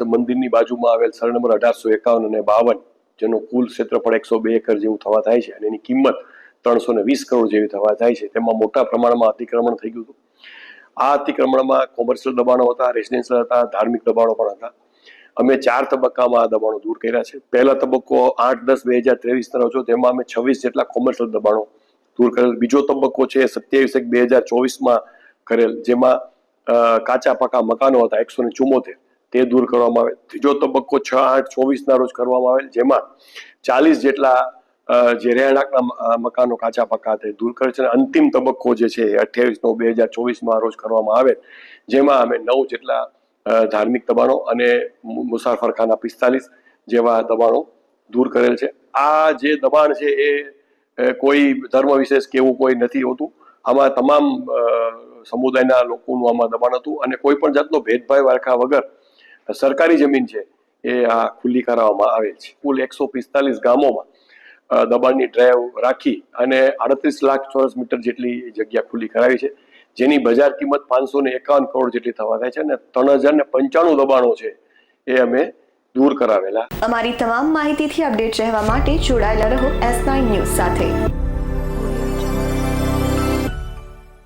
મંદિરની બાજુમાં આવેલ સર નંબર અઢારસો એકાવન અને બાવન, જેનું કુલ ક્ષેત્રફળ એકસો બે એકર જેવું થવા થાય છે અને એની કિંમત ત્રણસો ને વીસ કરોડ જેવી થવા થાય છે. તેમાં મોટા પ્રમાણમાં અતિક્રમણ થઈ ગયું હતું. આ અતિક્રમણમાં કોમર્શિયલ દબાણો હતા, રેસિડેન્શિયલ હતા, ધાર્મિક દબાણો પણ હતા. અમે ચાર તબક્કામાં આ દબાણો દૂર કર્યા છે. પહેલા તબક્કો આઠ દસ બે હજાર ત્રેવીસ ના છો, તેમાં અમે છવ્વીસ જેટલા કોમર્શિયલ દબાણો દૂર કરેલ. બીજો તબક્કો છે સત્યાવીસ એક બે હજાર ચોવીસમાં કરેલ, જેમાં કાચા પાકા મકાનો હતા, એકસો ને ચુમ્મોતેર તે દૂર કરવામાં આવે. ત્રીજો તબક્કો છ, આઠ, ચોવીસના રોજ કરવામાં આવેલ, જેમાં ચાલીસ જેટલા જે રહેણાંકના મકાનો કાચા પાકા તે દૂર કરે છે. અને અંતિમ તબક્કો જે છે અઠ્યાવીસ નવ બે હજાર ચોવીસમાં રોજ કરવામાં આવે જેમાં અમે નવ જેટલા ધાર્મિક દબાણો અને મુસાફરખાના પિસ્તાલીસ જેવા દબાણો દૂર કરેલ છે. આ જે દબાણ છે એ કોઈ ધર્મ વિશેષ કે એવું કોઈ નથી હોતું. આમાં તમામ સમુદાયના લોકોનું આમાં દબાણ હતું અને કોઈ પણ જાતનો ભેદભાવ રાખા વગર સરકારી જમીન છે, એ આ ખુલ્લી કરાવવામાં આવેલ છે. કુલ એકસો પિસ્તાલીસ ગામોમાં દબાણની ડ્રાઈવ રાખી અને અડત્રીસ લાખ ચોરસ મીટર જેટલી જગ્યા ખુલ્લી કરાવી છે. જેની બજાર કિંમત પાંચસો ને એકાવન કરોડ જેટલી થવા થાય છે અને ત્રણ હજાર ને પંચાણું દબાણો છે, એ અમે દૂર કરાવેલા. અમારી તમામ માહિતીથી અપડેટ રહેવા માટે જોડાયેલા રહો એસ નાઇન ન્યૂઝ સાથે.